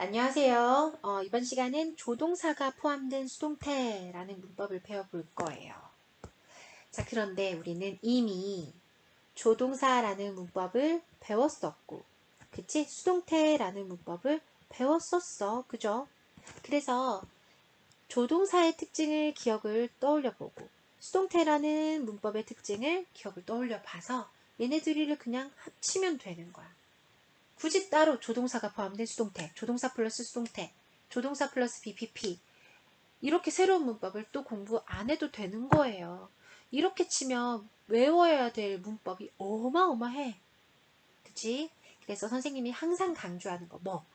안녕하세요. 어, 이번 시간은 조동사가 포함된 수동태라는 문법을 배워볼 거예요. 자, 그런데 우리는 이미 조동사라는 문법을 배웠었고, 그치? 수동태라는 문법을 배웠었어. 그죠? 그래서 조동사의 특징을 기억을 떠올려 보고, 수동태라는 문법의 특징을 기억을 떠올려 봐서 얘네들을 그냥 합치면 되는 거야. 굳이 따로 조동사가 포함된 수동태, 조동사 플러스 수동태, 조동사 플러스 BPP 이렇게 새로운 문법을 또 공부 안 해도 되는 거예요. 이렇게 치면 외워야 될 문법이 어마어마해. 그치? 그래서 선생님이 항상 강조하는 거 뭐?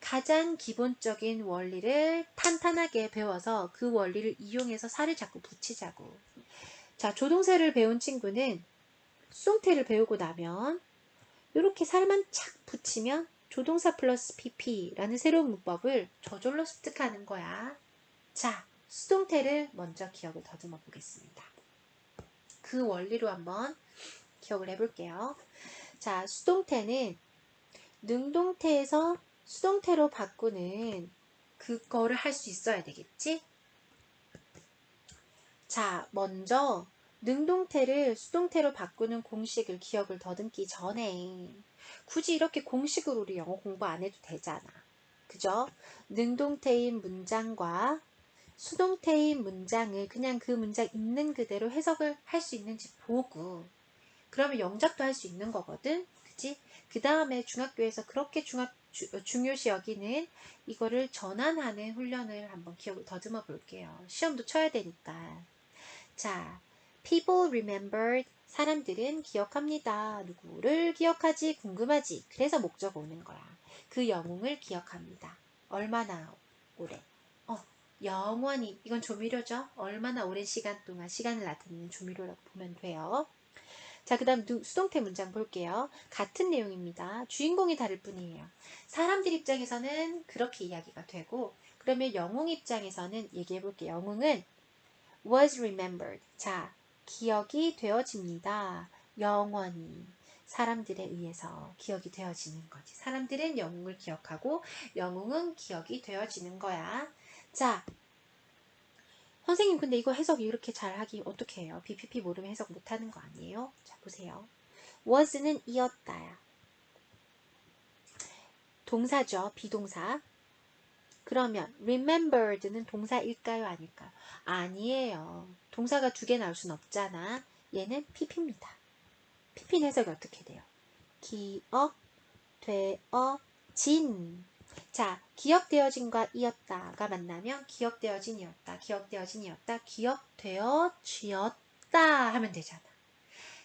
가장 기본적인 원리를 탄탄하게 배워서 그 원리를 이용해서 살을 자꾸 붙이자고. 자, 조동사를 배운 친구는 수동태를 배우고 나면 이렇게 살만 착 붙이면 조동사 플러스 pp라는 새로운 문법을 저절로 습득하는 거야. 자, 수동태를 먼저 기억을 더듬어 보겠습니다. 그 원리로 한번 기억을 해볼게요. 자, 수동태는 능동태에서 수동태로 바꾸는 그거를 할 수 있어야 되겠지? 자, 먼저 능동태를 수동태로 바꾸는 공식을 기억을 더듬기 전에 굳이 이렇게 공식으로 우리 영어 공부 안 해도 되잖아. 그죠? 능동태인 문장과 수동태인 문장을 그냥 그 문장 있는 그대로 해석을 할 수 있는지 보고 그러면 영작도 할 수 있는 거거든. 그치? 그 다음에 중학교에서 그렇게 중학, 주, 중요시 여기는 이거를 전환하는 훈련을 한번 기억을 더듬어 볼게요. 시험도 쳐야 되니까. 자, People remembered. 사람들은 기억합니다. 누구를 기억하지? 궁금하지? 그래서 목적 오는 거야. 그 영웅을 기억합니다. 얼마나 오래? 어, 영원히. 이건 조미료죠? 얼마나 오랜 시간 동안 시간을 나타내는 조미료라고 보면 돼요. 자, 그 다음 수동태 문장 볼게요. 같은 내용입니다. 주인공이 다를 뿐이에요. 사람들 입장에서는 그렇게 이야기가 되고, 그러면 영웅 입장에서는 얘기해 볼게요. 영웅은 was remembered. 자, 기억이 되어집니다. 영원히 사람들에 의해서 기억이 되어지는 거지. 사람들은 영웅을 기억하고 영웅은 기억이 되어지는 거야. 자, 선생님 근데 이거 해석 이렇게 잘 하기 어떻게 해요? BPP 모르면 해석 못하는 거 아니에요? 자 보세요. was는 이었다야. 동사죠. 비동사. 그러면 remembered는 동사일까요? 아닐까요? 아니에요. 동사가 두 개 나올 순 없잖아. 얘는 pp입니다. pp 해석이 어떻게 돼요? 기억, 되어진. 자, 기억되어진과 이었다가 만나면 기억되어진이었다, 기억되어진이었다, 기억되어지었다 하면 되잖아.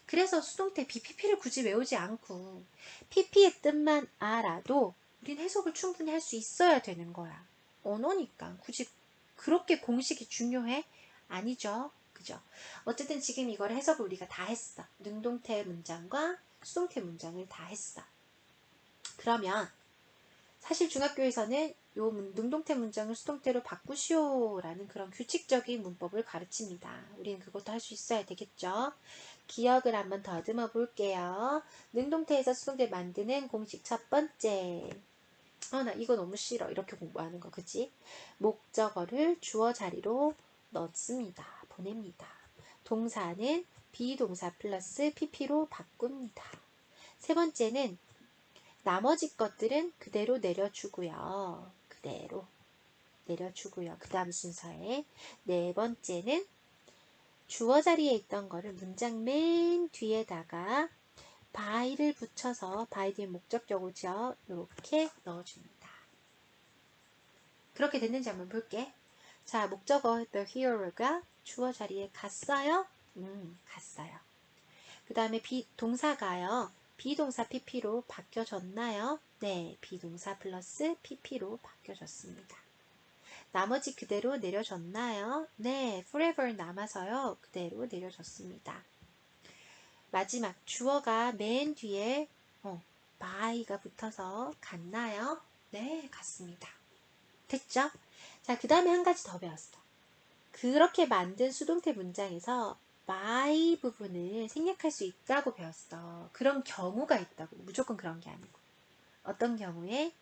그래서 수동 태 BPP를 굳이 외우지 않고 PP의 뜻만 알아도 우린 해석을 충분히 할 수 있어야 되는 거야. 언어니까 굳이 그렇게 공식이 중요해? 아니죠. 그죠? 어쨌든 지금 이걸 해석을 우리가 다 했어. 능동태 문장과 수동태 문장을 다 했어. 그러면 사실 중학교에서는 요 능동태 문장을 수동태로 바꾸시오라는 그런 규칙적인 문법을 가르칩니다. 우리는 그것도 할 수 있어야 되겠죠. 기억을 한번 더듬어 볼게요. 능동태에서 수동태 만드는 공식 첫 번째. 아, 나 이거 너무 싫어. 이렇게 공부하는 거, 그치? 목적어를 주어 자리로 넣습니다. 보냅니다. 동사는 비동사 플러스 pp로 바꿉니다. 세 번째는 나머지 것들은 그대로 내려주고요. 그대로 내려주고요. 그 다음 순서에 네 번째는 주어 자리에 있던 거를 문장 맨 뒤에다가 by를 붙여서 by 뒤에 목적격오죠. 이렇게 넣어줍니다. 그렇게 됐는지 한번 볼게. 자, 목적어 the hero가 주어 자리에 갔어요? 음, 갔어요. 그 다음에 동사가요. 비동사 pp로 바뀌어졌나요? 네, 비동사 플러스 pp로 바뀌어졌습니다. 나머지 그대로 내려졌나요? 네, forever 남아서요. 그대로 내려졌습니다. 마지막 주어가 맨 뒤에 어, by가 붙어서 갔나요? 네, 갔습니다. 됐죠? 자, 그 다음에 한 가지 더 배웠어. 그렇게 만든 수동태 문장에서 by 부분을 생략할 수 있다고 배웠어. 그런 경우가 있다고. 무조건 그런 게 아니고. 어떤 경우에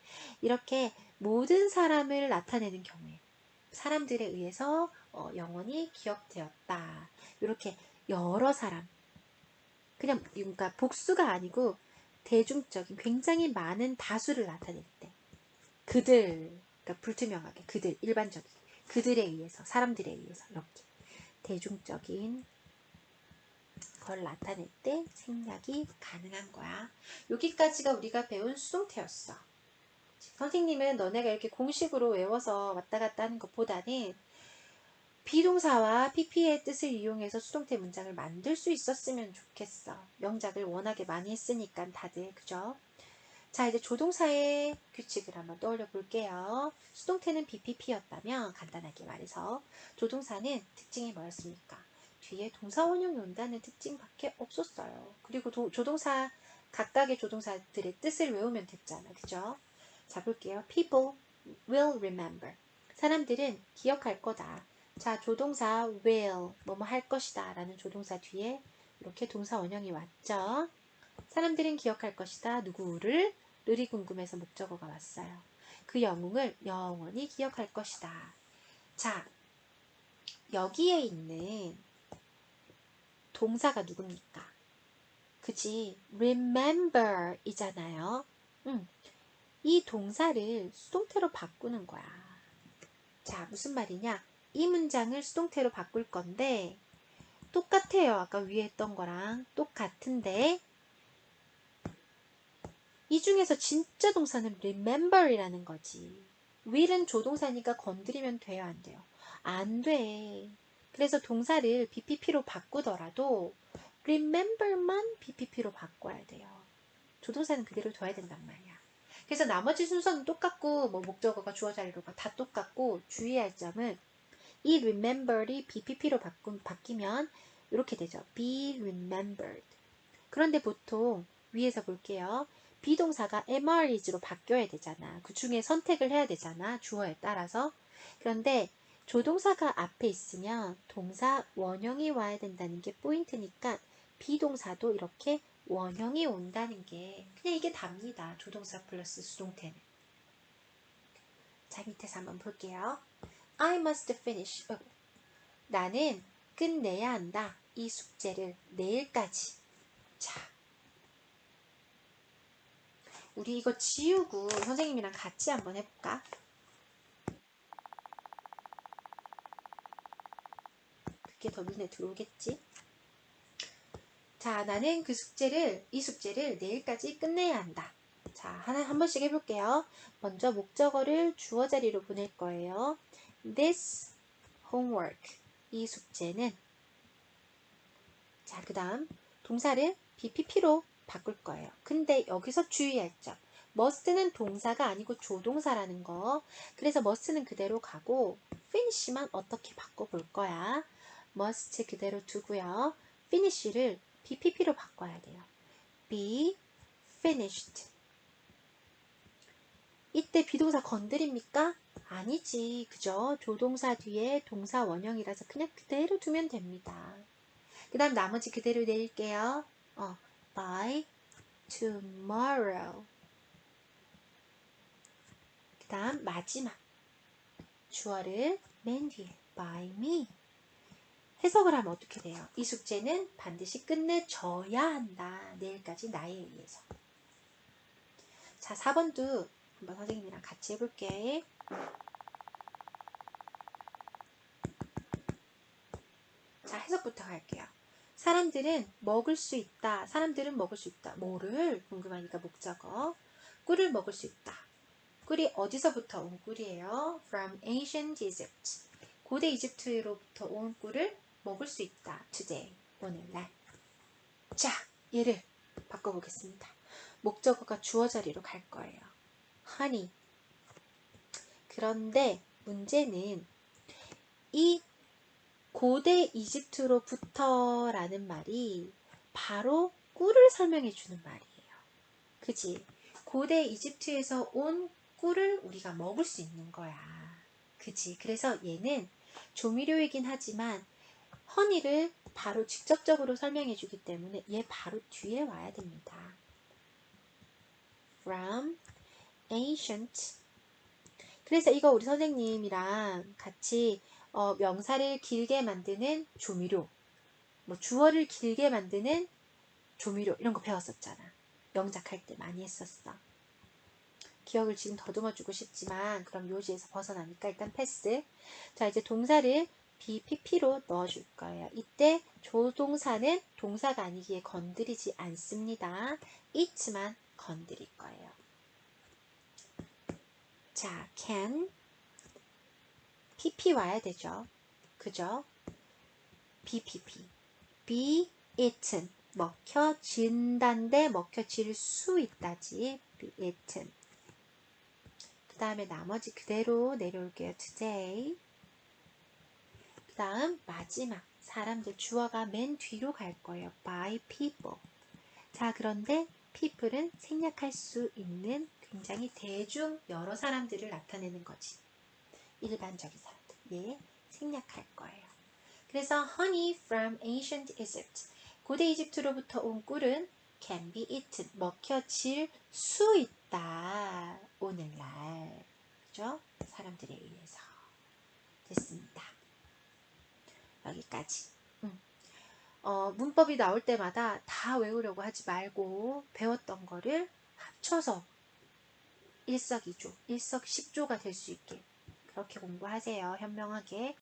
이렇게 모든 사람을 나타내는 경우에 사람들에 의해서 어, 영원히 기억되었다. 이렇게 여러 사람 그냥 그러니까 복수가 아니고 대중적인 굉장히 많은 다수를 나타낼 때 그들 그러니까 불투명하게 그들 일반적인 그들에 의해서 사람들에 의해서 이렇게 대중적인 걸 나타낼 때 생략이 가능한 거야. 여기까지가 우리가 배운 수동태였어. 선생님은 너네가 이렇게 공식으로 외워서 왔다 갔다 하는 것보다는 비동사와 pp의 뜻을 이용해서 수동태 문장을 만들 수 있었으면 좋겠어. 명작을 워낙에 많이 했으니까 다들 그죠? 자 이제 조동사의 규칙을 한번 떠올려 볼게요. 수동태는 BPP였다면 간단하게 말해서 조동사는 특징이 뭐였습니까? 뒤에 동사 원형이 온다는 특징밖에 없었어요. 그리고 도, 조동사 각각의 조동사들의 뜻을 외우면 됐잖아. 그죠? 자 볼게요. People will remember. 사람들은 기억할 거다. 자 조동사 will 뭐뭐 할 것이다 라는 조동사 뒤에 이렇게 동사 원형이 왔죠. 사람들은 기억할 것이다. 누구를? 르이 궁금해서 목적어가 왔어요. 그 영웅을 영원히 기억할 것이다. 자, 여기에 있는 동사가 누굽니까? 그지? remember 이잖아요. 음, 이 동사를 수동태로 바꾸는 거야. 자, 무슨 말이냐? 이 문장을 수동태로 바꿀 건데 똑같아요. 아까 위에 했던 거랑 똑같은데 이 중에서 진짜 동사는 remember이라는 거지. will은 조동사니까 건드리면 돼요, 안 돼요? 안 돼. 그래서 동사를 BPP로 바꾸더라도 remember만 BPP로 바꿔야 돼요. 조동사는 그대로 둬야 된단 말이야. 그래서 나머지 순서는 똑같고 뭐 목적어가 주어 자리로가 다 똑같고 주의할 점은 이 remember이 BPP로 바꾼, 바뀌면 이렇게 되죠. be remembered. 그런데 보통 위에서 볼게요. 비동사가 MR이즈로 바뀌어야 되잖아. 그 중에 선택을 해야 되잖아. 주어에 따라서. 그런데 조동사가 앞에 있으면 동사 원형이 와야 된다는 게 포인트니까 비동사도 이렇게 원형이 온다는 게 그냥 이게 답니다. 조동사 플러스 수동태는. 자, 밑에서 한번 볼게요. I must finish. 어, 나는 끝내야 한다. 이 숙제를 내일까지. 자, 우리 이거 지우고 선생님이랑 같이 한번 해볼까? 그게 더 눈에 들어오겠지? 자, 나는 그 숙제를, 이 숙제를 내일까지 끝내야 한다. 자, 하나, 한 번씩 해볼게요. 먼저 목적어를 주어 자리로 보낼 거예요. This homework. 이 숙제는. 자, 그 다음, 동사를 BPP로 바꿀 거예요. 근데 여기서 주의할 점. must는 동사가 아니고 조동사라는 거. 그래서 must는 그대로 가고 finish만 어떻게 바꿔볼 거야. must 그대로 두고요. finish를 BPP로 바꿔야 돼요. be finished. 이때 비동사 건드립니까? 아니지. 그죠? 조동사 뒤에 동사 원형이라서 그냥 그대로 두면 됩니다. 그 다음 나머지 그대로 내릴게요. 어, by tomorrow. 그 다음 마지막 주어를 맨 뒤에 by me. 해석을 하면 어떻게 돼요? 이 숙제는 반드시 끝내줘야 한다. 내일까지 나에 의해서. 자, 4번도 한번 선생님이랑 같이 해볼게. 자, 해석부터 할게요. 사람들은 먹을 수 있다. 사람들은 먹을 수 있다. 뭐를? 궁금하니까 목적어. 꿀을 먹을 수 있다. 꿀이 어디서부터 온 꿀이에요? From ancient Egypt. 고대 이집트로부터 온 꿀을 먹을 수 있다. today. 오늘날. 자, 얘를 바꿔보겠습니다. 목적어가 주어 자리로 갈 거예요. honey. 그런데 문제는 이 고대 이집트로부터 라는 말이 바로 꿀을 설명해 주는 말이에요. 그지? 고대 이집트에서 온 꿀을 우리가 먹을 수 있는 거야. 그지? 그래서 얘는 조미료이긴 하지만 허니를 바로 직접적으로 설명해 주기 때문에 얘 바로 뒤에 와야 됩니다. from ancient. 그래서 이거 우리 선생님이랑 같이 어, 명사를 길게 만드는 조미료, 뭐 주어를 길게 만드는 조미료 이런 거 배웠었잖아. 영작할 때 많이 했었어. 기억을 지금 더듬어주고 싶지만 그럼 요지에서 벗어나니까 일단 패스. 자 이제 동사를 BPP로 넣어줄 거예요. 이때 조동사는 동사가 아니기에 건드리지 않습니다. it만 건드릴 거예요. 자, can PP 와야 되죠. 그죠? BPP be eaten 먹혀진다인데 먹혀질 수 있다지 be eaten 그 다음에 나머지 그대로 내려올게요. today 그 다음 마지막 사람들 주어가 맨 뒤로 갈 거예요. by people 자 그런데 people은 생략할 수 있는 굉장히 대중 여러 사람들을 나타내는 거지. 일반적인 사람들. 예, 생략할 거예요. 그래서 honey from ancient Egypt. 고대 이집트로부터 온 꿀은 can be eaten. 먹혀질 수 있다. 오늘날. 그죠? 사람들에 의해서. 됐습니다. 여기까지. 음. 어, 문법이 나올 때마다 다 외우려고 하지 말고 배웠던 거를 합쳐서 일석이조, 일석십조가 될 수 있게 그렇게 공부하세요. 현명하게.